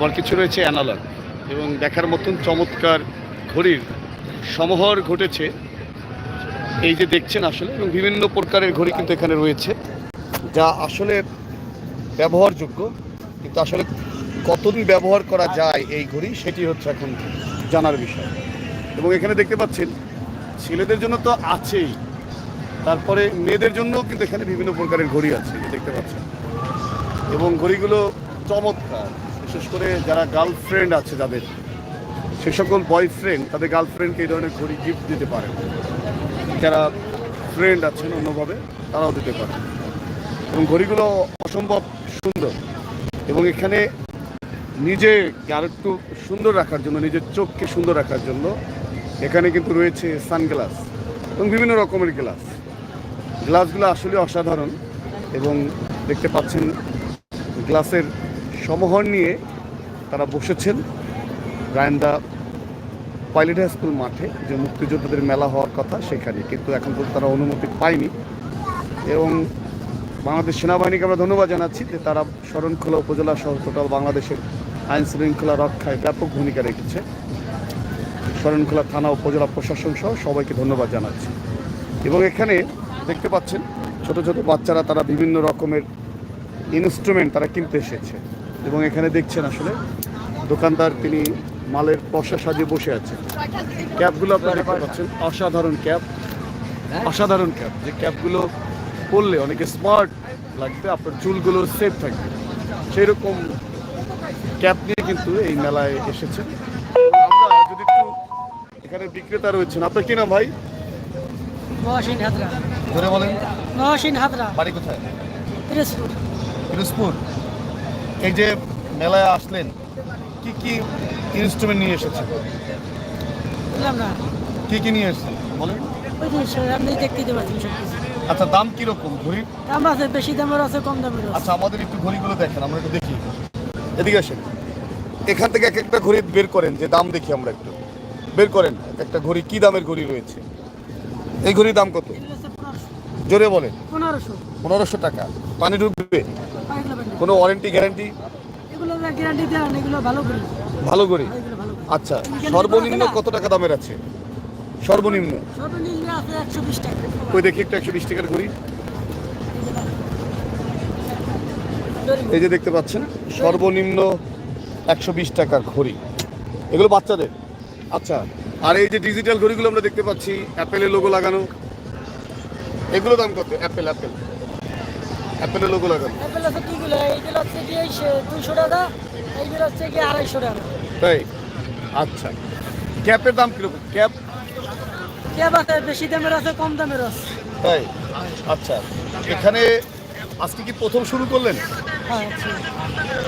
আবার কিছু রয়েছে অ্যানালগ এবং দেখার মতন চমৎকার ঘড়ির সমাহার ঘটেছে। এই যে দেখছেন আসলে, এবং বিভিন্ন প্রকারের ঘড়ি কিন্তু এখানে রয়েছে, যা আসলে ব্যবহারযোগ্য। কিন্তু আসলে কতদিন ব্যবহার করা যায় এই ঘড়ি, সেটি হচ্ছে এখন জানার বিষয়। এবং এখানে দেখতে পাচ্ছেন, ছেলেদের জন্য তো আছেই। তারপরে মেয়েদের জন্য কিন্তু এখানে বিভিন্ন প্রকারের ঘড়ি আছে, দেখতে পাচ্ছেন। এবং ঘড়িগুলো চমৎকার। বিশেষ করে যারা গার্লফ্রেন্ড আছে যাদের, সে সকল বয়ফ্রেন্ড তাদের গার্লফ্রেন্ডকে এই ধরনের ঘড়ি গিফট দিতে পারে। যারা ফ্রেন্ড আছেন অন্যভাবে, তারাও দিতে পারে। এবং ঘড়িগুলো অসম্ভব সুন্দর। এবং এখানে নিজেকে আর একটু সুন্দর রাখার জন্য, নিজের চোখকে সুন্দর রাখার জন্য এখানে কিন্তু রয়েছে সানগ্লাস এবং বিভিন্ন রকমের গ্লাস। গ্লাসগুলো আসলে অসাধারণ এবং দেখতে পাচ্ছেন গ্লাসের সমাহার নিয়ে তারা বসেছেন রায়ন্দা পাইলট হাই স্কুল মাঠে, যে মুক্তিযোদ্ধাদের মেলা হওয়ার কথা সেখানে। কিন্তু এখন পর্যন্ত তারা অনুমতি পায়নি। এবং বাংলাদেশ সেনাবাহিনীকে আমরা ধন্যবাদ জানাচ্ছি যে তারা শরণখোলা উপজেলা সহ টোটাল বাংলাদেশের আইন শৃঙ্খলা রক্ষায় ব্যাপক ভূমিকা রেখেছে। শরণখোলা থানা, উপজেলা প্রশাসন সহ সবাইকে ধন্যবাদ জানাচ্ছি। এবং এখানে দেখতে পাচ্ছেন, ছোট ছোট বাচ্চারা তারা বিভিন্ন রকমের ইনস্ট্রুমেন্ট তারা কিনতে এসেছে। এবং এখানে দেখছেন আসলে দোকানদার তিনি মালের পশা সাজিয়ে বসে আছে ক্যাপগুলো আপনারা দেখতে পাচ্ছেন অসাধারণ ক্যাপ অসাধারণ ক্যাপ যে ক্যাপগুলো পরলে অনেকে স্মার্ট লাগবে আপনার চুলগুলো সেফ থাকবে। সেই রকম ক্যাপ নিয়ে কিন্তু এই মেলায় এসেছেন। আমরা যদি একটু এখানে বিক্রেতা রয়েছেন আপনার কি নাম ভাই? মহাসিন হাতরা ধরে বলেন। মহাসিন হাতরা বাড়ি কোথায়? পিরোজপুর। পিরোজপুর। এই যে মেলায় আসলেন কি কি ইনস্ট্রুমেন্ট নিয়ে এসেছেন? কি কি নিয়ে এসেছেন? বলেন। আচ্ছা দাম কীরকম ঘড়ির? দাম আছে বেশি দামের আছে কম দামের আচ্ছা আমাদের একটু ঘড়িগুলো দেখেন আমরা একটু দেখি। এদিকে আসেন। এখান থেকে এক একটা ঘড়ি বের করেন যে দাম দেখি আমরা একটু। বের করেন এক একটা ঘড়ি কি দামের ঘড়ি রয়েছে? এই ঘড়ির দাম কত? জোরে বলেন। পনেরোশো। পনেরোশো টাকা। পানি ঢুকবে। কোনো ওয়ারেন্টি গ্যারান্টি এগুলো গ্যারান্টি দেন এগুলো ভালো করি। করি? আচ্ছা সর্বনিম্ন কত টাকা দামের আছে? সর্বনিম্ন? সর্বনিম্ন আছে একশো বিশ টাকা। ওই দেখি একটু একশো বিশ টাকার ঘড়ি। এই যে দেখতে পাচ্ছেন সর্বনিম্ন একশো বিশ টাকার ঘড়ি। এগুলো বাচ্চাদের? আচ্ছা আর এই যে ডিজিটাল ঘড়িগুলো আমরা দেখতে পাচ্ছি অ্যাপেলের লোগো লাগানো। এগুলো দাম কত? অ্যাপেল অ্যাপেল অ্যাপেলের লোগো লাগানো অ্যাপেল আছে কিগুলো এইগুলো হচ্ছে কি দুইশো টাকা এইগুলো হচ্ছে কি আড়াইশো টাকা। তাই? আচ্ছা। ক্যাপের দাম কীরকম? ক্যাপ? ক্যাব আছে বেশি দামের আছে কম দামের আছে। তাই? আচ্ছা। এখানে আজকে কি প্রথম শুরু করলেন? হ্যাঁ আচ্ছা।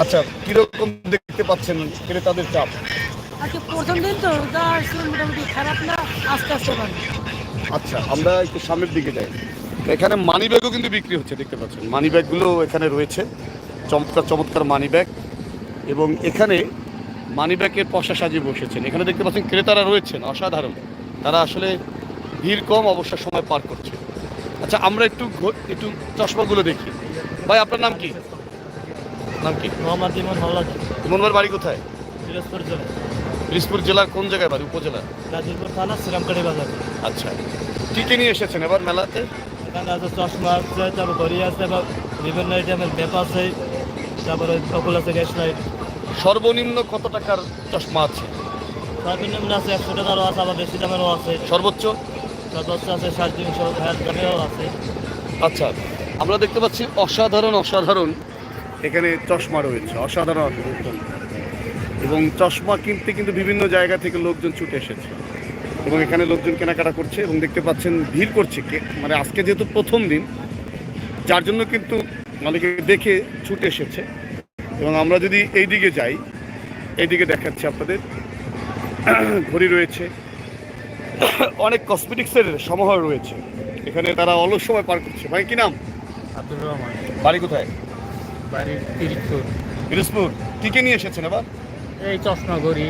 আচ্ছা কীরকম দেখতে পাচ্ছেন ক্রেতাদের চাপ? আজকে প্রথম দিন তো মোটামুটি খারাপ না আস্তে আস্তে আচ্ছা আমরা একটু সামনের দিকে যাই। এখানে মানি ব্যাগও কিন্তু বিক্রি হচ্ছে দেখতে পাচ্ছেন। মানি ব্যাগগুলো এখানে রয়েছে চমৎকার চমৎকার মানি ব্যাগ এবং এখানে মানি ব্যাগের পশা সাজিয়ে বসেছেন। এখানে দেখতে পাচ্ছেন ক্রেতারা রয়েছেন অসাধারণ। তারা আসলে ভিড় কম অবসর সময় পার করছে। আচ্ছা আমরা একটু একটু চশমাগুলো দেখি। ভাই আপনার নাম কি? নাম কি? মোহাম্মদ ইমন বাড়ি কোথায়? পিরোজপুর জেলা। পিরিজপুর জেলার কোন জায়গায় বাড়ি? উপজেলা গাজীপুর থানা শ্রীরামকাড়ি বাজার। আচ্ছা। কী কী নিয়ে এসেছেন এবার মেলাতে? এখানে আছে চশমা আছে তারপর ঘড়ি আছে বা বিভিন্ন আইটেমের ব্যাপ আছে। তারপরে ককুল আছে গ্যাস লাইট। সর্বনিম্ন কত টাকার চশমা আছে? সর্বনিম্ন আছে একশো টাকারও আছে আবার বেশি দামেরও আছে। সর্বোচ্চ? সর্বোচ্চ আছে সাড়ে তিনশো হাজার দামেরও আছে। আচ্ছা আমরা দেখতে পাচ্ছি অসাধারণ অসাধারণ। এখানে চশমা রয়েছে অসাধারণ অসাধারণ। এবং চশমা কিনতে কিন্তু বিভিন্ন জায়গা থেকে লোকজন ছুটে এসেছে। এবং এখানে লোকজন কেনাকাটা করছে এবং দেখতে পাচ্ছেন ভিড় করছে মানে আজকে যেহেতু প্রথম দিন যার জন্য কিন্তু অনেকে দেখে ছুটে এসেছে। এবং আমরা যদি এই দিকে যাই এইদিকে দেখাচ্ছি আপনাদের। ঘড়ি রয়েছে। অনেক কসমেটিক্সের সমাহার রয়েছে। এখানে তারা অলস সময় পার করছে। ভাই কি নাম? আব্দুর রহমান। বাড়ি কোথায়? পিরিজপুর। পিরোজপুর। কি কি নিয়ে এসেছেন এবার? এই চশমা ঘড়ি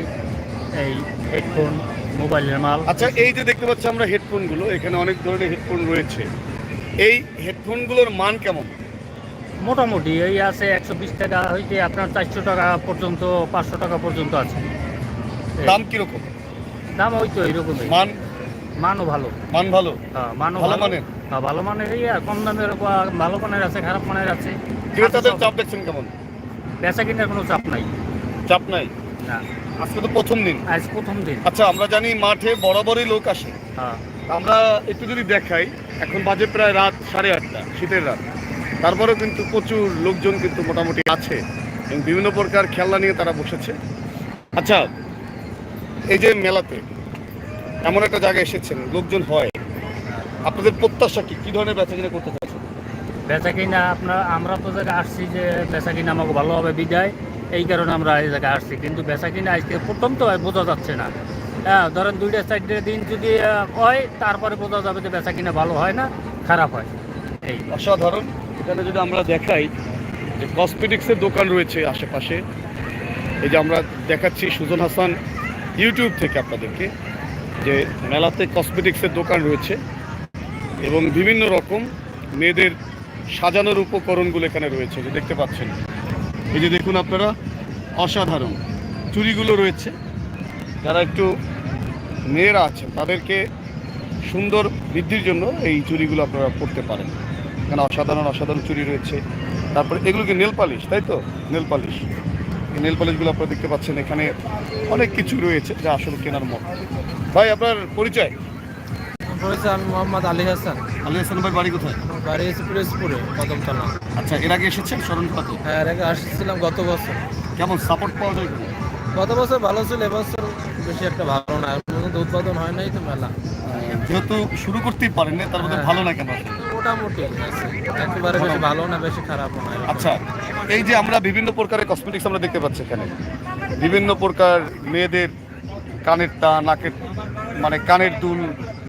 এই হেডফোন মোবাইলের মাল। আচ্ছা এই যে দেখতে পাচ্ছি আমরা হেডফোনগুলো এখানে অনেক ধরনের হেডফোন রয়েছে। এই হেডফোনগুলোর মান কেমন? মোটামুটি এই আছে একশো বিশ টাকা হইতে আপনার চারশো টাকা পর্যন্ত পাঁচশো টাকা পর্যন্ত আছে। দাম কীরকম? দাম ওই তো এরকমই। মান? মানও ভালো। মান ভালো? হ্যাঁ, মানও ভালো মানের? হ্যাঁ, ভালো মানেরই আর কম দামের ভালো মানের আছে খারাপ মানের আছে। ক্রেতাদের চাপ দেখছেন কেমন? বেচা কিনার কোনো চাপ নাই। চাপ নাই? না। আজকে তো প্রথম দিন। আজ প্রথম দিন। আচ্ছা আমরা জানি মাঠে বরাবরই লোক আসে। হ্যাঁ। আমরা একটু যদি দেখাই এখন বাজে প্রায় রাত সাড়ে আটটা শীতের রাত। তারপরেও কিন্তু প্রচুর লোকজন কিন্তু মোটামুটি আছে এবং বিভিন্ন প্রকার খেলনা নিয়ে তারা বসেছে। আচ্ছা এই যে মেলাতে এমন একটা জায়গায় এসেছেন লোকজন হয়। আপনাদের প্রত্যাশা কি? কি ধরনের বেচা কিনা করতে চাচ্ছেন বেচা কিনা আপনার আমরা তো জায়গায় আসছি যে বেচা কিনা আমাকে ভালোভাবে বিদায়। এই কারণে আমরা এই জায়গায় আসছি। কিন্তু বেচা কিনা আজকে প্রথম তো বোঝা যাচ্ছে না। হ্যাঁ ধরেন দুইটা চারটে দিন যদি হয়, তারপরে বোঝা যাবে যে বেচা কিনা ভালো হয় না, খারাপ হয়। এই। অসাধারণ। এখানে যদি আমরা দেখাই যে কসমেটিক্সের দোকান রয়েছে আশেপাশে, এই যে আমরা দেখাচ্ছি সুজন হাসান ইউটিউব থেকে আপনাদেরকে যে মেলাতে কসমেটিক্সের দোকান রয়েছে এবং বিভিন্ন রকম মেয়েদের সাজানোর উপকরণগুলো এখানে রয়েছে, যে দেখতে পাচ্ছেন। এই যে দেখুন আপনারা, অসাধারণ। চুরিগুলো রয়েছে। যারা একটু মেয়েরা আছেন, তাদেরকে সুন্দর বৃদ্ধির জন্য এই চুরিগুলো আপনারা পরতে পারেন। এখানে অসাধারণ অসাধারণ চুরি রয়েছে। তারপরে এগুলো কি নেল পালিশ, তাই তো? Nail polish. এই নেল পালিশগুলো আপনারা দেখতে পাচ্ছেন, এখানে অনেক কিছু রয়েছে যা আসলে কেনার মতো। ভাই, আপনার পরিচয়? রয়েছে আমি মোহাম্মদ আলী হাসান। আলী হাসান ভাই বাড়ি কোথায়? বাড়ি এসে পিরোজপুরে কদমতলা। আচ্ছা এর আগে এসেছেন স্মরণপাতে হ্যাঁ এর আগে আসছিলাম গত বছর। কেমন সাপোর্ট পাওয়া যায় গত বছর ভালো ছিল এবছর বেশি একটা ভালো না। উৎপাদন হয় নাই তো মেলা। যেহেতু শুরু করতেই পারেন না তার মধ্যে হ্যাঁ। ভালো না কেন? মোটামুটি। একেবারে বেশি ভালো না বেশি খারাপও না। আচ্ছা এই যে আমরা বিভিন্ন প্রকারের কসমেটিক্স আমরা দেখতে পাচ্ছি এখানে। বিভিন্ন প্রকার মেয়েদের কানের টা নাকের মানে কানের দুল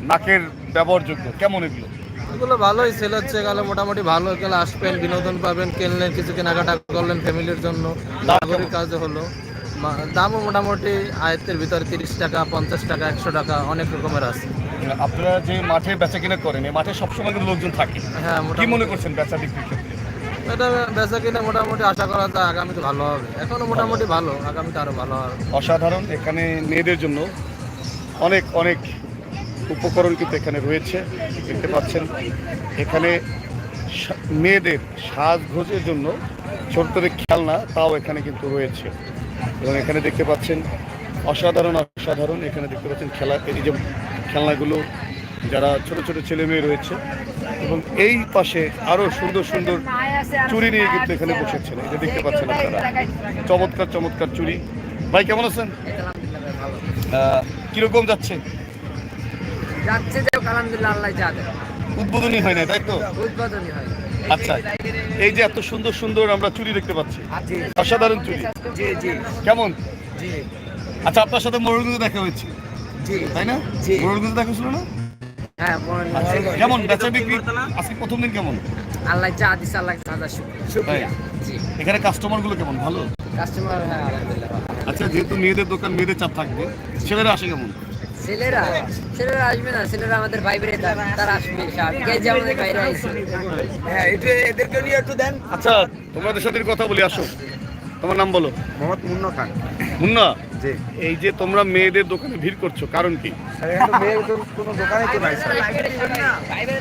নাকের ব্যবহারযোগ্য কেমন এগুলো? এগুলো ভালোই সেল হচ্ছে গেলে মোটামুটি ভালো। গেলে আসবেন বিনোদন পাবেন কিনলেন কিছু কেনাকাটা করলেন ফ্যামিলির জন্য। নাগরিক কাজে হলো। দামও মোটামুটি আয়ত্তের ভিতরে তিরিশ টাকা পঞ্চাশ টাকা একশো টাকা অনেক রকমের আছে। আপনারা যে মাঠে বেচা কিনা করেন এই মাঠে সবসময় কিন্তু লোকজন থাকে। হ্যাঁ কি মনে করছেন বেচা ক্ষেত্রে? এটা বেচা কিনে মোটামুটি আশা করা যায় আগামীতে ভালো হবে। এখনও মোটামুটি ভালো আগামীতে আরও ভালো হবে। অসাধারণ এখানে মেয়েদের জন্য অনেক অনেক উপকরণ কিন্তু এখানে রয়েছে দেখতে পাচ্ছেন। এখানে মেয়েদের সাজগোজের জন্য ছোটদের খেলনা তাও এখানে কিন্তু রয়েছে। এবং এখানে দেখতে পাচ্ছেন অসাধারণ অসাধারণ এখানে দেখতে পাচ্ছেন খেলা এই যে খেলনাগুলো যারা ছোট ছোট ছেলে মেয়ে রয়েছে। এবং এই পাশে আরও সুন্দর সুন্দর চুরি নিয়ে কিন্তু এখানে বসেছেন। এটা দেখতে পাচ্ছেন আপনারা। চমৎকার চমৎকার চুরি। ভাই কেমন আছেন? কীরকম যাচ্ছে? যাচ্ছে যে আলহামদুলিল্লাহ আল্লাহ যা উদ্বোধনী হয় না তাই তো? উদ্বোধনী হয়। আচ্ছা এই যে এত সুন্দর সুন্দর আমরা চুরি দেখতে পাচ্ছি অসাধারণ চুরি। জি জি। কেমন? জি। আচ্ছা আপনার সাথে মোরগুলো দেখা হয়েছে। জি। তাই না? জি। মোরগুলো দেখা ছিল না? হ্যাঁ। আচ্ছা, কেমন? বেচা বিক্রি আজকে প্রথম দিন কেমন? আল্লাহ যা দিছে আল্লাহ হাজার শুকরিয়া। শুকরিয়া এখানে কাস্টমারগুলো কেমন? ভালো? কাস্টমার হ্যাঁ আলহামদুলিল্লাহ আচ্ছা যেহেতু মেয়েদের দোকান মেয়েদের চাপ থাকবে ছেলেরা আসে কেমন? ছেলেরা ছেলেরা আসবে না ছেলেরা আমাদের ভাই বেড়ে তারা আসবে কে যে আমাদের বাইরে আসবে হ্যাঁ এদেরকে নিয়ে একটু দেন। আচ্ছা তোমাদের সাথে কথা বলি আসো। তোমার নাম বলো। মোহাম্মদ মুন্না খান। মুন্না? জি। এই যে তোমরা মেয়েদের দোকানে ভিড় করছ কারণ কি? স্যার এখানে তো মেয়ের তো কোনো দোকানই তো নাই স্যার।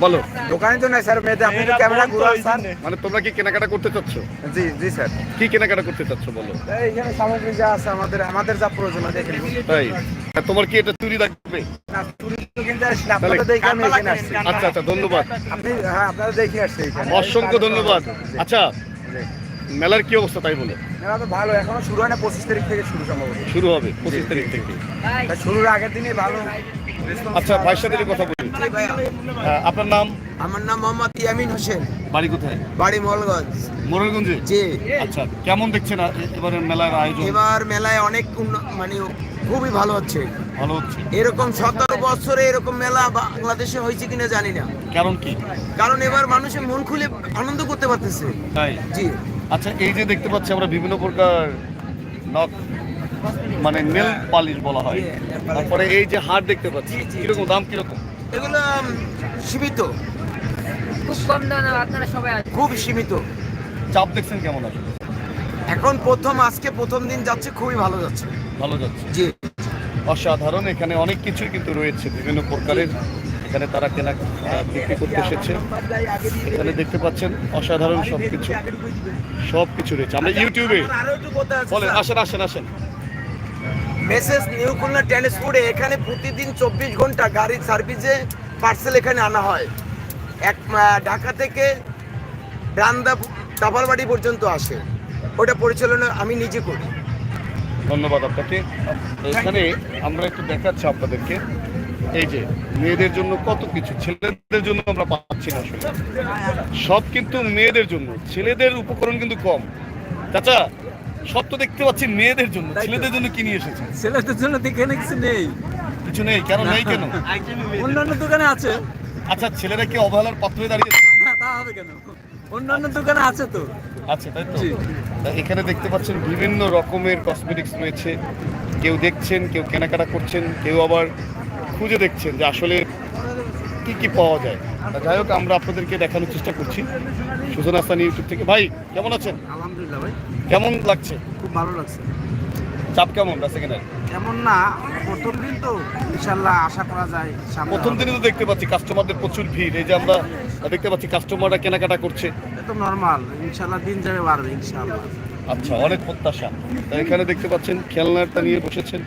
বলো। দোকানই তো নাই স্যার মেয়েদের আপনি তো ক্যামেরা ঘুরান স্যার। মানে তোমরা কি কেনাকাটা করতে চাচ্ছ? জি জি স্যার। কি কেনাকাটা করতে চাচ্ছ বলো। এই এখানে সামগ্রী যা আছে আমাদের আমাদের যা প্রয়োজন দেখেন তাই তোমার কি এটা চুরি লাগবে? না চুরি তো কিনতে আসছি না, আপনারা দেখে আমি এখানে আসছি। আচ্ছা আচ্ছা ধন্যবাদ। আপনি হ্যাঁ আপনারা দেখে আসছে এখানে। অসংখ্য ধন্যবাদ। আচ্ছা। জি। মেলার কি অবস্থা তাই বলে? মেলা তো ভালো এখনও শুরু হয় না পঁচিশ তারিখ থেকে শুরু সম্ভবত। শুরু হবে পঁচিশ তারিখ থেকে। তা শুরুর আগের দিনই ভালো। আচ্ছা ভাইয়ের সাথে একটু কথা বলি। আহ, আপনার নাম? আমার নাম মোহাম্মদ ইয়ামিন হোসেন। বাড়ি কোথায়? বাড়ি মলগঞ্জ মোরলগঞ্জে? জি। আচ্ছা কেমন দেখছেন আ- এবারে মেলার আয়োজন? এবার মেলায় অনেক উন্ন- মানে খুবই ভালো হচ্ছে। ভালো হচ্ছে। এরকম সতেরো বছরে এরকম মেলা বাংলাদেশে হয়েছে কিনা জানি না। কারণ কি? কারণ এবার মানুষের মন খুলে আনন্দ করতে পারতেছে। তাই? জি। আচ্ছা এই যে দেখতে পাচ্ছি আমরা বিভিন্ন প্রকার নখ মানে নেল পালিশ বলা হয়। তারপরে এই যে হার দেখতে পাচ্ছি কীরকম দাম কীরকম? এগুলো সীমিত। খুব কম দামে আপনারা সবাই খুব সীমিত। চাপ দেখছেন কেমন আসলে? এখন প্রথম আজকে প্রথম দিন যাচ্ছে খুবই ভালো যাচ্ছে। ভালো যাচ্ছে। জি। অসাধারণ এখানে অনেক কিছুই কিন্তু রয়েছে বিভিন্ন প্রকারের। এখানে তারা কেনা বিক্রি করতে এসেছে। এখানে দেখতে পাচ্ছেন অসাধারণ সব কিছু সব কিছু রয়েছে আমরা ইউটিউবে বলেন আসেন আসেন আসেন। মেসেজ নিউ খুলনা ট্রান্সপোর্টে এখানে প্রতিদিন চব্বিশ ঘণ্টা গাড়ির সার্ভিসে পার্সেল এখানে আনা হয়। এক ঢাকা থেকে রান্দা দাপালবাড়ি পর্যন্ত আসে। ওটা পরিচালনা আমি নিজে করি। ধন্যবাদ আপনাকে। এখানে আমরা একটু দেখাচ্ছি আপনাদেরকে। এই যে মেয়েদের জন্য কত কিছু ছেলেদের জন্য আমরা পাচ্ছি না আসলে। সব কিন্তু মেয়েদের জন্য ছেলেদের উপকরণ কিন্তু কম। চাচা সব তো দেখতে পাচ্ছি মেয়েদের জন্য ছেলেদের জন্য কি নিয়ে এসেছেন? ছেলেদের জন্য এখানে কিছু নেই। কিছু নেই কেন নেই কেন? অন্যান্য দোকানে আছে। আচ্ছা ছেলেরা কি অবহেলার পাত্র হয়ে দাঁড়িয়েছে? তা হবে কেন? অন্যান্য দোকানে আছে তো। আচ্ছা তাই তো। এখানে দেখতে পাচ্ছেন বিভিন্ন রকমের কসমেটিক্স রয়েছে। কেউ দেখছেন কেউ কেনাকাটা করছেন কেউ আবার খুঁজে দেখছেন যে আসলে কি কি পাওয়া যায়। যাই হোক আমরা আপনাদেরকে দেখানোর চেষ্টা করছি। সুজন হাসান ইউটিউব থেকে। ভাই কেমন আছেন? আলহামদুলিল্লাহ ভাই। কেমন লাগছে? খুব ভালো লাগছে। চাপ কেমন সেকেন্ড এমন না প্রথম দিন তো ইনশাল্লাহ আশা করা যায় প্রথম দিনে তো দেখতে পাচ্ছি কাস্টমারদের প্রচুর ভিড়। এই যে আমরা দেখতে পাচ্ছি কাস্টমাররা কেনাকাটা করছে। তো নর্মাল ইনশাল্লাহ দিন যাবে বাড়বে ইনশাল্লাহ আচ্ছা অনেক প্রত্যাশা। এখানে দেখতে পাচ্ছেন খেলনাটা নিয়ে বসেছেন।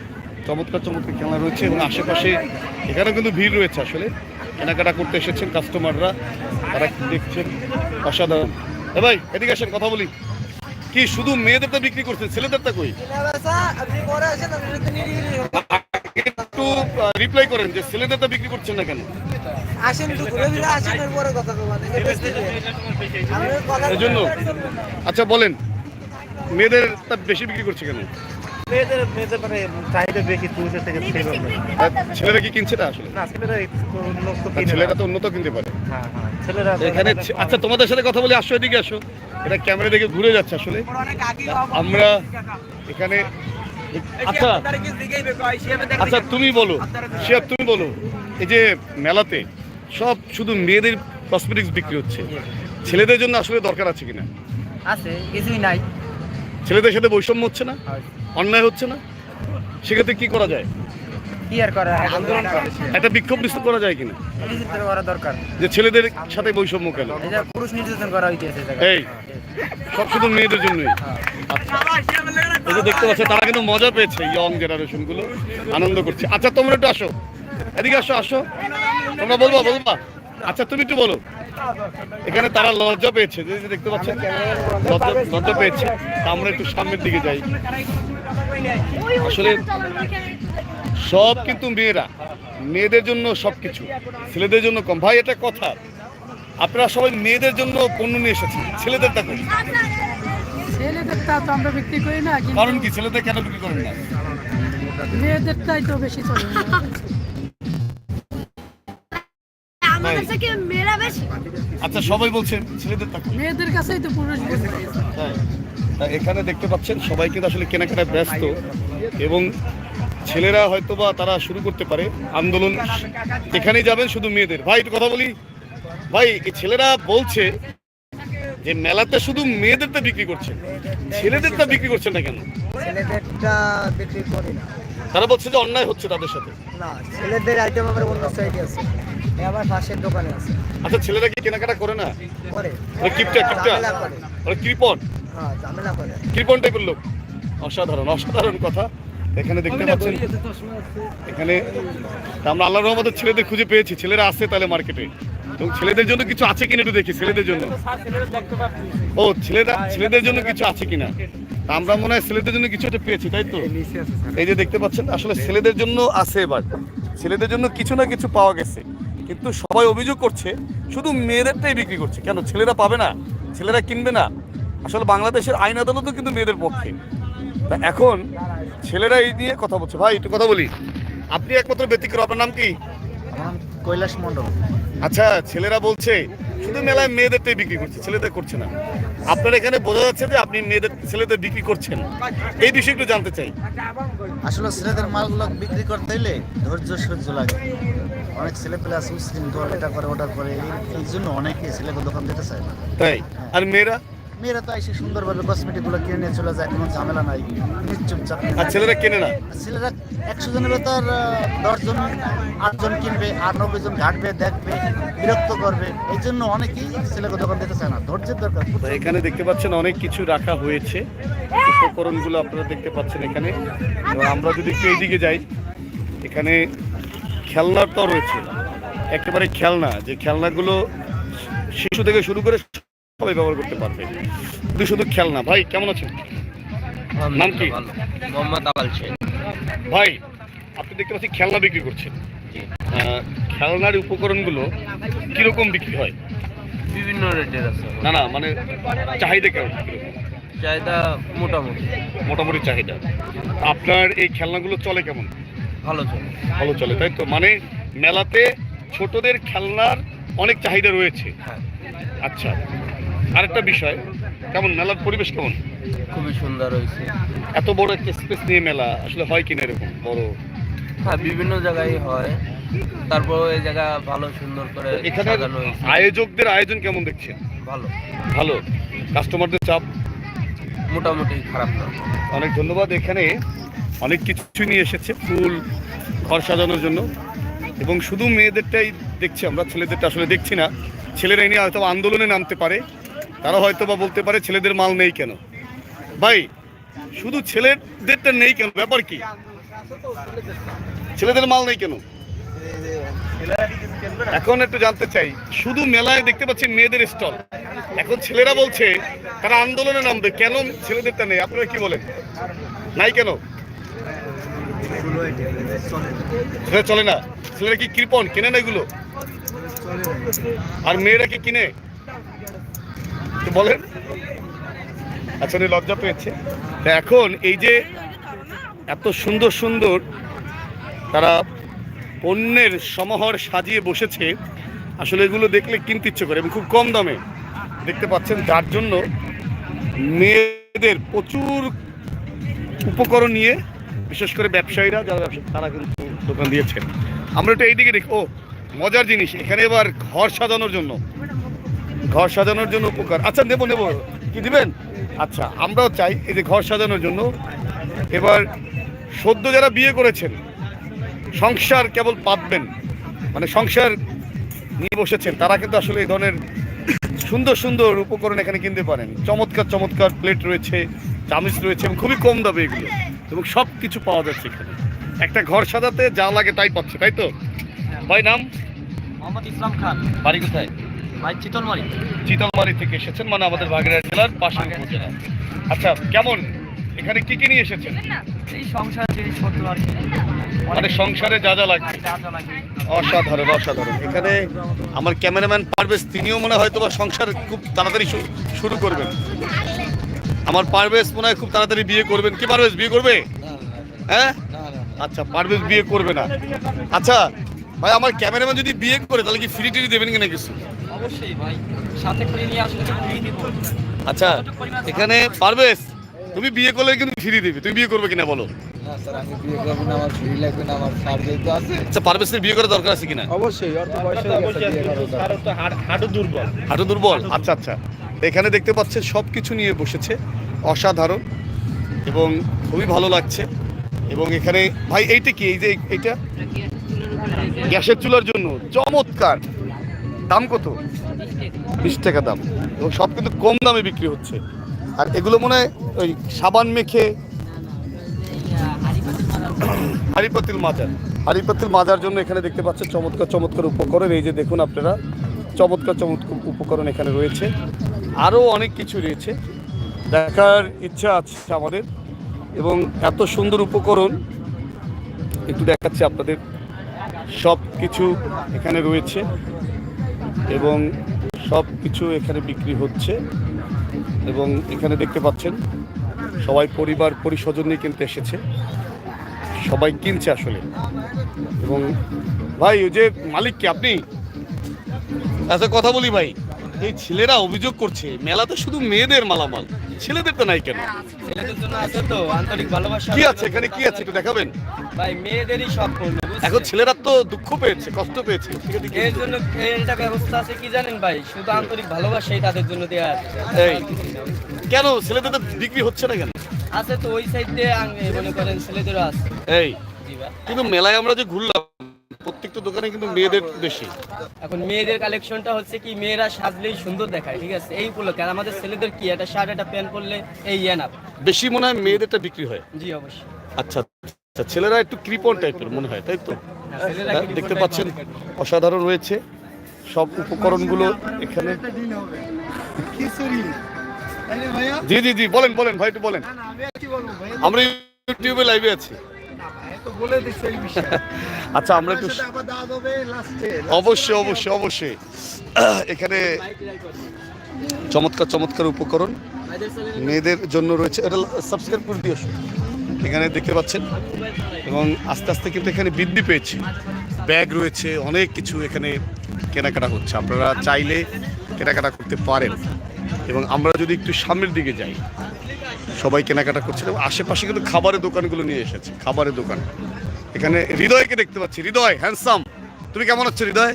চমৎকার চমৎকার খেলনা রয়েছে এবং আশেপাশে এখানে কিন্তু ভিড় রয়েছে আসলে। কেনাকাটা করতে এসেছেন কাস্টমাররা তারা দেখছেন? অসাধারণ। এ ভাই এদিকে আসেন কথা বলি। কি শুধু মেয়েদেরটা বিক্রি করছেন ছেলেদেরটা কই? একটু রিপ্লাই করেন যে ছেলেদেরটা বিক্রি করছেন না কেন? আসেন আসেন কথা বলবেন আচ্ছা বলেন মেয়েদেরটা বেশি বিক্রি করছে কেন? মেয়েদের মেয়েদের মানে চাহিদা বেশি পুরুষের থেকে ছেলেরা কি কিনছে না আসলে? না ছেলেরা উন্নত ছেলেরা তো উন্নত কিনতে পারে। হ্যাঁ হ্যাঁ ছেলেরা এখানে আচ্ছা তোমাদের সাথে কথা বলে আসো এদিকে আসো। এটা ক্যামেরা দেখে ঘুরে যাচ্ছে আসলে। আমরা এখানে আচ্ছা। আচ্ছা। তুমি বলো। শিয়াব তুমি বলো। এই যে মেলাতে সব শুধু মেয়েদের কসমেটিক্স বিক্রি হচ্ছে। ছেলেদের জন্য আসলে দরকার আছে কিনা? আছে কিছুই নাই। ছেলেদের সাথে বৈষম্য হচ্ছে না? অন্যায় হচ্ছে না? সেক্ষেত্রে কি করা যায়? কি আর করা আন্দোলন একটা বিক্ষোভ করা যায় কিনা? করা দরকার। যে ছেলেদের সাথে বৈষম্য কেন? এই যে পুরুষ নির্যাতন করা হইতেছে এই সব শুধু মেয়েদের জন্যই? আচ্ছা এই যে দেখতে পাচ্ছ তারা কিন্তু মজা পেয়েছে ইয়ং জেনারেশনগুলো। আনন্দ করছে। আচ্ছা তোমরা একটু আসো। এদিকে আসো আসো। তোমরা বলবা বলবা। আচ্ছা তুমি একটু বলো। এখানে তারা লজ্জা পেয়েছে। যে দেখতে পাচ্ছেন লজ্জা লজ্জা পেয়েছে। আমরা একটু সামনের দিকে যাই। আসলে সব কিন্তু মেয়েরা। মেয়েদের জন্য সব কিছু ছেলেদের জন্য কম। ভাই এটা কথা। আপনারা সবাই মেয়েদের জন্য পণ্য নিয়ে এসেছেন ছেলেদেরটা করি ছেলেদেরটা তো আমরা বিক্রি করি না কারণ কি? ছেলেদের কেন বিক্রি করেন না? মেয়েদেরটাই তো বেশি চলে। আচ্ছা সবাই বলছেন ছেলেদেরটা করি মেয়েদের কাছেই তো পুরুষ তা এখানে দেখতে পাচ্ছেন সবাই কিন্তু আসলে কেনাকাটায় ব্যস্ত এবং ছেলেরা হয়তো বা তারা শুরু করতে পারে আন্দোলন। যেখানেই যাবেন শুধু মেয়েদের। ভাই একটু কথা বলি। ভাই এই ছেলেরা বলছে যে মেলাতে শুধু মেয়েদেরটা বিক্রি করছে ছেলেদের ছেলেদেরটা বিক্রি করছেন না কেন? ছেলেদেরটা বিক্রি করি না। তারা বলছে যে অন্যায় হচ্ছে তাদের সাথে। না ছেলেদের আইটেম আমার অন্য সাইডে আছে। এ পাশের দোকানে আছে। আচ্ছা ছেলেরা কি কেনাকাটা করে না? করে। কিপটা কিপটা? ওরা কৃপন কৃপন টাইপের লোক? অসাধারণ অসাধারণ কথা। এখানে দেখতে পাচ্ছেন এখানে তা আমরা আল্লাহ রহমতের ছেলেদের খুঁজে পেয়েছি। ছেলেরা আসছে তাহলে মার্কেটে এবং ছেলেদের জন্য কিছু আছে কিনা একটু দেখি ছেলেদের জন্য। ও ছেলেরা ছেলেদের জন্য কিছু আছে কিনা? তা আমরা মনে হয় ছেলেদের জন্য কিছু একটা পেয়েছি তাই তো? এই যে দেখতে পাচ্ছেন আসলে ছেলেদের জন্য আছে এবার। ছেলেদের জন্য কিছু না কিছু পাওয়া গেছে। কিন্তু সবাই অভিযোগ করছে শুধু মেয়েদেরটাই বিক্রি করছে। কেন? ছেলেরা পাবে না? ছেলেরা কিনবে না? আসলে বাংলাদেশের আইন আদালতও কিন্তু মেয়েদের পক্ষে। তা এখন ছেলেরা এই নিয়ে কথা বলছে। ভাই একটু কথা বলি। আপনি একমাত্র ব্যতিক্রম আপনার নাম কি? কৈলাস মন্ডল আচ্ছা ছেলেরা বলছে শুধু মেলায় মেয়েদেরটাই বিক্রি করছে ছেলেদের করছে না। আপনার এখানে বোঝা যাচ্ছে যে আপনি মেয়েদের ছেলেদের বিক্রি করছেন। এই বিষয়ে একটু জানতে চাই। আসলে ছেলেদের মালগুলো বিক্রি করতে হলে ধৈর্য সহ্য লাগে। অনেক ছেলে পেলে আছে এটা করে ওটা করে। এই- এই জন্য অনেকে ছেলেকে দোকান দিতে চায় না। তাই? আর মেয়েরা? মেয়েরা তো এসে সুন্দরভাবে কসমেটিকগুলো কিনে নিয়ে চলে যায় কোনো ঝামেলা নাই। চুপচাপ আর ছেলেরা কেনে না? ছেলেরা একশো জনের ভেতর দশ জন আটজন কিনবে আর নব্বই জন ঘাটবে দেখবে বিরক্ত করবে। এই জন্য অনেকেই ছেলেকে দোকান দিতে চায় না। ধৈর্যের দরকার। এখানে দেখতে পাচ্ছেন অনেক কিছু রাখা হয়েছে। উপকরণগুলো আপনারা দেখতে পাচ্ছেন এখানে। আমরা যদি একটু এইদিকে যাই এখানে খেলনার তো রয়েছে। একেবারে খেলনা যে খেলনাগুলো শিশু থেকে শুরু করে সবাই ব্যবহার করতে পারবে। শুধু শুধু খেলনা ভাই কেমন আছেন? নাম কি? মোহাম্মদ আবাল শেখ। ভাই আপনি দেখতে পাচ্ছি খেলনা বিক্রি করছেন। খেলনার উপকরণগুলো কীরকম বিক্রি হয়? বিভিন্ন রেটের আছে। না না মানে চাহিদা কেমন? চাহিদা মোটামুটি। মোটামুটি চাহিদা। আপনার এই খেলনাগুলো চলে কেমন? ভালো চলে। ভালো চলে তাই তো? মানে মেলাতে ছোটদের খেলনার অনেক চাহিদা রয়েছে। হ্যাঁ। আচ্ছা আরেকটা বিষয় কেমন মেলার পরিবেশ কেমন? খুবই সুন্দর হয়েছে। এত বড় একটা স্পেস নিয়ে মেলা আসলে হয় কিনা এরকম? বড়? হ্যাঁ বিভিন্ন জায়গায় হয়। তারপর এই জায়গা ভালো সুন্দর করে এখানে সাজানো হয়েছে। আয়োজকদের আয়োজন কেমন দেখছেন? ভালো। ভালো। কাস্টমারদের চাপ? মোটামুটি খারাপ না। অনেক ধন্যবাদ। এখানে অনেক কিছু নিয়ে এসেছে ফুল ঘর সাজানোর জন্য। এবং শুধু মেয়েদেরটাই দেখছি আমরা ছেলেদেরটা আসলে দেখছি না। ছেলেরা এই নিয়ে হয়তো আন্দোলনে নামতে পারে। তারা হয়তো বা বলতে পারে ছেলেদের মাল নেই কেন? ভাই, শুধু ছেলেদেরটা নেই কেন? ব্যাপার কি? ছেলেদের মাল নেই কেন? এখন একটু জানতে চাই, শুধু মেলায় দেখতে পাচ্ছি মেয়েদের স্টল। এখন ছেলেরা বলছে, তারা আন্দোলনে নামবে, কেন ছেলেদেরটা নেই? আপনারা কি বলেন? নাই কেন? চলে না? ছেলেরা কি কৃপন কেনে না এগুলো? আর মেয়েরা কি কিনে? বলেন। আচ্ছা উনি লজ্জা পেয়েছে। এখন এই যে এত সুন্দর সুন্দর তারা পণ্যের সমাহার সাজিয়ে বসেছে, আসলে এগুলো দেখলে কিনতে ইচ্ছে করে এবং খুব কম দামে দেখতে পাচ্ছেন, যার জন্য মেয়েদের প্রচুর উপকরণ নিয়ে, বিশেষ করে ব্যবসায়ীরা, যারা ব্যবসা তারা কিন্তু দোকান দিয়েছেন। আমরা একটু এইদিকে দেখি। ও, মজার জিনিস, এখানে এবার ঘর সাজানোর জন্য ঘর সাজানোর জন্য উপকার। আচ্ছা নেব নেব। কি দিবেন? আচ্ছা আমরাও চাই এই যে ঘর সাজানোর জন্য। এবার সদ্য যারা বিয়ে করেছেন, সংসার কেবল পাতবেন মানে সংসার নিয়ে বসেছেন, তারা কিন্তু আসলে এই ধরনের সুন্দর সুন্দর উপকরণ এখানে কিনতে পারেন। চমৎকার চমৎকার প্লেট রয়েছে, চামিচ রয়েছে, এবং খুবই কম দামে এগুলো, এবং সব কিছু পাওয়া যাচ্ছে এখানে। একটা ঘর সাজাতে যা লাগে তাই পাচ্ছে, তাই তো? ভাই, নাম? মোহাম্মদ ইসলাম খান। বাড়ি কোথায়? ভাই চিতলমারি চিতলমারি থেকে এসেছেন মানে আমাদের বাগেরহাট জেলার পাশে উপজেলা আচ্ছা কেমন? এখানে কি কি নিয়ে এসেছেন? এই সংসার জিনিসপত্র আর কি। মানে সংসারে যা যা লাগবে অসাধারণ অসাধারণ। এখানে আমার ক্যামেরাম্যান পারভেজ তিনিও মনে হয় বা সংসার খুব তাড়াতাড়ি শুরু করবেন। আমার পারভেজ মনে হয় খুব তাড়াতাড়ি বিয়ে করবেন। কি পারভেজ বিয়ে করবে? হ্যাঁ? আচ্ছা পারভেজ বিয়ে করবে না। আচ্ছা ভাই আমার ক্যামেরাম্যান যদি বিয়ে করে তাহলে কি ফ্রি টিরি দেবেন কিনা কিছু? অবশ্যই ভাই। সাথে করে নিয়ে আসলে ফ্রি দিব। আচ্ছা এখানে পারভেজ তুমি বিয়ে করলে কিন্তু ফ্রি দিবি। তুমি বিয়ে করবে কিনা বলো? না স্যার আমি বিয়ে করব না আমার ফ্রি লাগবে না আমার সার যেহেতু আছে। আচ্ছা বিয়ে করার দরকার আছে কিনা? অবশ্যই অর্থ পয়সা হাঁটু দুর্বল। আচ্ছা আচ্ছা। এখানে দেখতে পাচ্ছেন সব কিছু নিয়ে বসেছে। অসাধারণ এবং খুবই ভালো লাগছে। এবং এখানে ভাই এইটা কি? এই যে এইটা? গ্যাসের চুলার জন্য। চমৎকার। দাম কত? বিশ টাকা দাম। এবং সব কিন্তু কম দামে বিক্রি হচ্ছে। আর এগুলো মনে হয় ওই সাবান মেখে হারিপাতিল মাজার। হারিপাতিল মাজার জন্য এখানে দেখতে পাচ্ছেন চমৎকার চমৎকার উপকরণ। এই যে দেখুন আপনারা চমৎকার চমৎকার উপকরণ এখানে রয়েছে। আরও অনেক কিছু রয়েছে। দেখার ইচ্ছা আছে আমাদের। এবং এত সুন্দর উপকরণ একটু দেখাচ্ছি আপনাদের। সব কিছু এখানে রয়েছে। এবং সব কিছু এখানে বিক্রি হচ্ছে এবং এখানে দেখতে পাচ্ছেন, সবাই পরিবার পরিস্বজন নিয়ে কিনতে এসেছে। সবাই কিনছে আসলে। এবং ভাই, ওই যে মালিক কি আপনি? আচ্ছা কথা বলি ভাই। এই ছেলেরা অভিযোগ করছে, মেলাতে শুধু মেয়েদের মালামাল। ছেলেদের তো নাই কেন? ছেলেদের জন্য আছে তো আন্তরিক ভালোবাসা। কি আছে এখানে? কি আছে একটু দেখাবেন? ভাই মেয়েদেরই সব এখন ছেলেরা তো দুঃখ পেয়েছে কষ্ট পেয়েছে। এর জন্য একটা ব্যবস্থা আছে কি জানেন ভাই? শুধু আন্তরিক ভালোবাসাই তাদের জন্য দেওয়া আছে। এই কেন ছেলেদের তো বিক্রি হচ্ছে না কেন? আছে তো ওই সাইড দিয়ে মনে করেন ছেলেদেরও আছে। এই কিন্তু মেলায় আমরা যে ঘুরলাম প্রত্যেকটা দোকানে কিন্তু মেয়েদের বেশি। এখন মেয়েদের কালেকশনটা হচ্ছে কি মেয়েরা সাজলেই সুন্দর দেখায় ঠিক আছে? এই উপলক্ষে। আর আমাদের ছেলেদের কি একটা শার্ট একটা প্যান্ট পরলে এই এনাফ বেশি মনে হয় মেয়েদেরটা বিক্রি হয়। জি অবশ্যই। আচ্ছা আচ্ছা ছেলেরা একটু কৃপণ টাইপের মনে হয় তাই তো? হ্যাঁ, দেখতে পাচ্ছেন অসাধারণ রয়েছে। সব উপকরণগুলো এখানে। জি জি জি বলেন বলেন ভাই একটু বলেন। আমরা ইউটিউবে লাইভে আছি। আচ্ছা আমরা একটু অবশ্যই অবশ্যই অবশ্যই। এখানে চমৎকার চমৎকার উপকরণ। মেয়েদের জন্য রয়েছে এটা সাবস্ক্রাইব করে দিও। এখানে দেখতে পাচ্ছেন এবং আস্তে আস্তে কিন্তু এখানে বৃদ্ধি পেয়েছে। ব্যাগ রয়েছে অনেক কিছু এখানে কেনাকাটা হচ্ছে। আপনারা চাইলে কেনাকাটা করতে পারেন। এবং আমরা যদি একটু সামনের দিকে যাই সবাই কেনাকাটা করছে এবং আশেপাশে কিন্তু খাবারের দোকানগুলো নিয়ে এসেছে খাবারের দোকান। এখানে হৃদয়কে দেখতে পাচ্ছি। হৃদয় হ্যান্ডসাম তুমি কেমন আছো হৃদয়?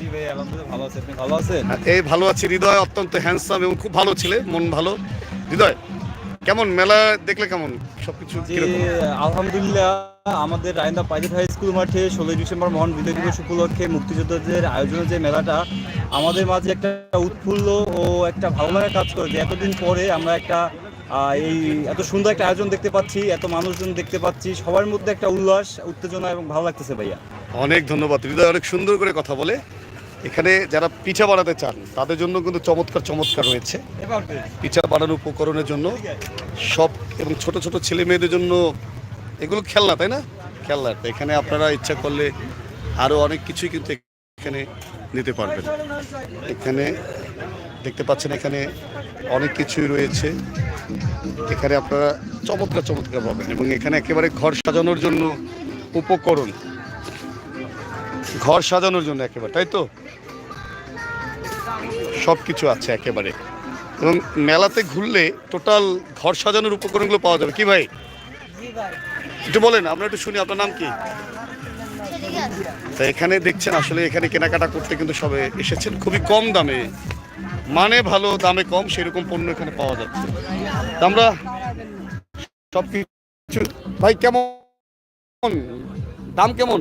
ভালো আছে। আপনি ভালো আছেন? হ্যাঁ, এই ভালো আছি। হৃদয় অত্যন্ত হ্যান্ডসাম এবং খুব ভালো ছিলে মন ভালো। হৃদয় কেমন? মেলা দেখলে কেমন? সবকিছু? আলহামদুলিল্লাহ আমাদের রায়ন্দা প্রাইভেট হাই স্কুল মাঠে ষোলোই ডিসেম্বর মহান বিজয় দিবস উপলক্ষে মুক্তিযোদ্ধাদের আয়োজনের যে মেলাটা আমাদের মাঝে একটা উৎফুল্ল ও একটা ভালো লাগা কাজ করে যে এতদিন পরে আমরা একটা এই এত সুন্দর একটা আয়োজন দেখতে পাচ্ছি এত মানুষজন দেখতে পাচ্ছি সবার মধ্যে একটা উল্লাস উত্তেজনা এবং ভালো লাগতেছে ভাইয়া। অনেক ধন্যবাদ হৃদয় অনেক সুন্দর করে কথা বলে। এখানে যারা পিঠা বানাতে চান তাদের জন্য কিন্তু চমৎকার চমৎকার রয়েছে পিঠা বানানোর উপকরণের জন্য সব এবং ছোট ছোট ছেলে মেয়েদের জন্য এগুলো খেলনা তাই না? খেলনা। এখানে আপনারা ইচ্ছা করলে আরও অনেক কিছুই কিন্তু এখানে নিতে পারবেন। এখানে দেখতে পাচ্ছেন এখানে অনেক কিছুই রয়েছে। এখানে আপনারা চমৎকার চমৎকার পাবেন এবং এখানে একেবারে ঘর সাজানোর জন্য উপকরণ। ঘর সাজানোর জন্য একেবারে, তাই তো? সব কিছু আছে একেবারে। এবং মেলাতে ঘুরলে টোটাল ঘর সাজানোর উপকরণগুলো পাওয়া যাবে। কি ভাই? একটু বলেন, আমরা একটু শুনি, আপনার নাম কি? তা এখানে দেখছেন, আসলে এখানে কেনাকাটা করতে কিন্তু সবে এসেছেন। খুবই কম দামে মানে ভালো দামে কম সেরকম পণ্য এখানে পাওয়া যাচ্ছে। আমরা সব কিছু ভাই কেমন? দাম কেমন?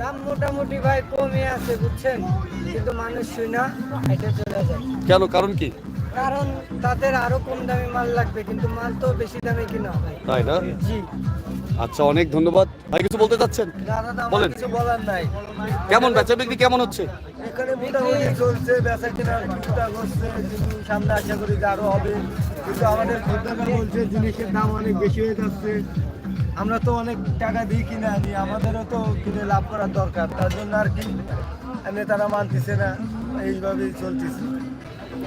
দাম মোটামুটি ভাই কমে আছে বুঝছেন? কিন্তু মানুষ শুই না এটা চলে যায়। কেন? কারণ কি? কারণ তাদের আরও কম দামে মাল লাগবে কিন্তু মাল তো বেশি দামে কিনা তাই না? জি। আচ্ছা অনেক ধন্যবাদ। ভাই কিছু বলতে চাচ্ছেন? বলেন। কিছু বলার নাই কেমন বেচা বিক্রি কেমন হচ্ছে? এখানে মোটামুটি চলছে বেচা কেনা টুকটাক হচ্ছে কিন্তু সামনে আশা করি যে আরও হবে। কিন্তু আমাদের খদ্দেররা বলছে জিনিসের দাম অনেক বেশি হয়ে যাচ্ছে। আমরা তো অনেক টাকা দিয়ে কিনে আনি আমাদেরও তো কিনে লাভ করার দরকার। তার জন্য আর কি নেতারা মানতেছে না এইভাবেই চলতেছে।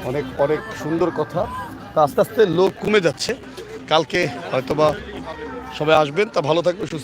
অনেক অনেক সুন্দর কথা। তা আস্তে আস্তে লোক কমে যাচ্ছে। কালকে হয়তোবা সবাই আসবেন তা ভালো থাকবে সুস্থ